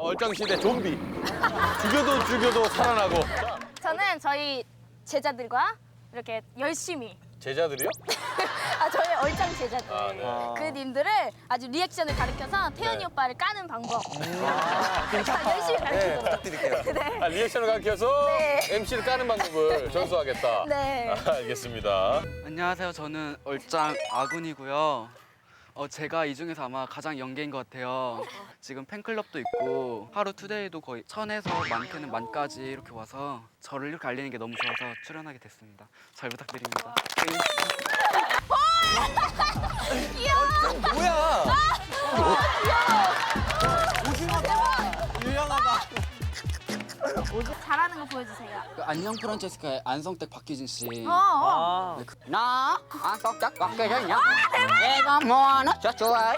얼짱시대 좀비. 죽여도 죽여도 살아나고. 저는 저희 제자들과 이렇게 열심히 제자들이요? 아 저희 얼짱 제자들 아, 네. 그 님들을 아주 리액션을 가르쳐서 태연이 네. 오빠를 까는 방법 다 열심히 가르치도록 부탁드릴게요. 네. 아, 리액션을 가르쳐서 네. MC를 까는 방법을 전수하겠다. 네. 아, 알겠습니다. 안녕하세요. 저는 얼짱 아군이고요. 어, 제가 이 중에서 아마 가장 연계인 것 같아요. 지금 팬클럽도 있고 하루 투데이도 거의 천에서 많게는 만까지 이렇게 와서 저를 이렇게 알리는 게 너무 좋아서 출연하게 됐습니다. 잘 부탁드립니다. 잘하는 거 보여주세요 그 안녕 프란체스카의 안성댁 박희진 씨. 어, 어. 나 안성댁 박희진이야. 내가 뭐하나 저 좋아요.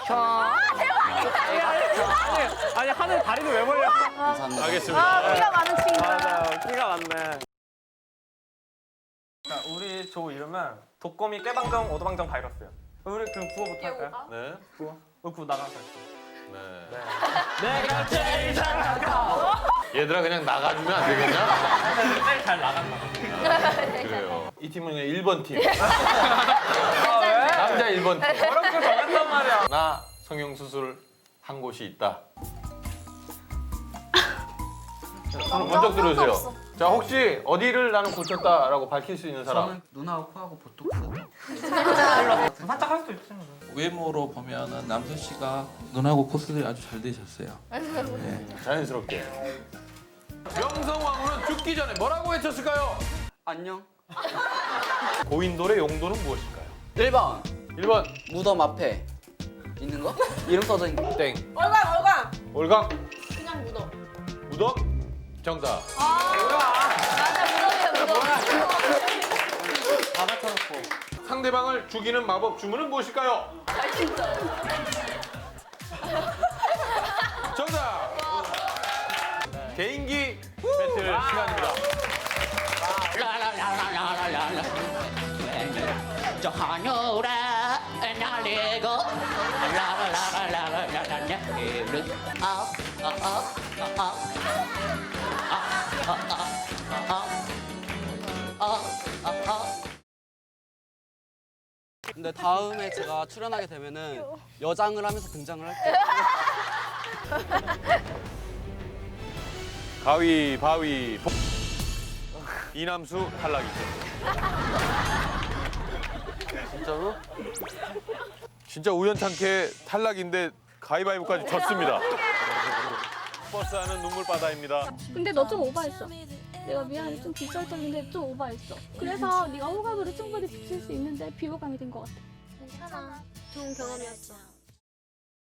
아니 하늘 다리는 왜 벌려? 감사합니다. 알겠습니다. 아 끼가 많은 친구 맞아, 끼가 많네. 자, 우리 조 이름은 독거미 깨방정 오도방정 바이러스요. 우리 그럼 구호부터 할까요? 네. 구호. 우리 구호 나가서 할게요. 네. 내가 제일 잘 나가. 얘들아 그냥 나가주면 안 되겠냐? 잘 나간다. 그래요. 이 팀은 그냥 1번 팀. 아 왜? 남자 1번 팀. 어렵게 정했단 말이야. 나 성형수술 한 곳이 있다. 손을 번쩍 들어주세요. 자, 혹시 어디를 나는 고쳤다라고 밝힐 수 있는 사람? 저는 눈하고 코하고 보톡스. 살짝 할 수도 있지. 뭐. 외모로 보면은 남순 씨가 눈하고 코스들이 아주 잘 되셨어요. 자연스럽게. 명성황후는 죽기 전에 뭐라고 외쳤을까요? 안녕. 고인돌의 용도는 무엇일까요? 1번 1번 무덤 앞에 있는 거? 이름 써져 있는 거. 땡. 얼광 얼광 올강 그냥 묻어 무덤 정답. 맞아 무덤이야 무덤 다 맞춰놓고. 상대방을 죽이는 마법 주문은 무엇일까요? 정답. 근데 다음에 제가 출연하게 되면은 여장을 하면서 등장을 할게요. 가위 바위 보. 이남수 탈락이죠. 진짜로? 진짜 우연찮게 탈락인데 가위바위보까지 졌습니다. 버스하는 눈물바다입니다. 근데 너 좀 오버했어. 내가 미안해 좀 빗살떴는데 좀 오버했어. 그래서 네가 호감으로 충분히 비칠 수 있는데 비호감이 된 것 같아. 괜찮아 좋은 경험이었어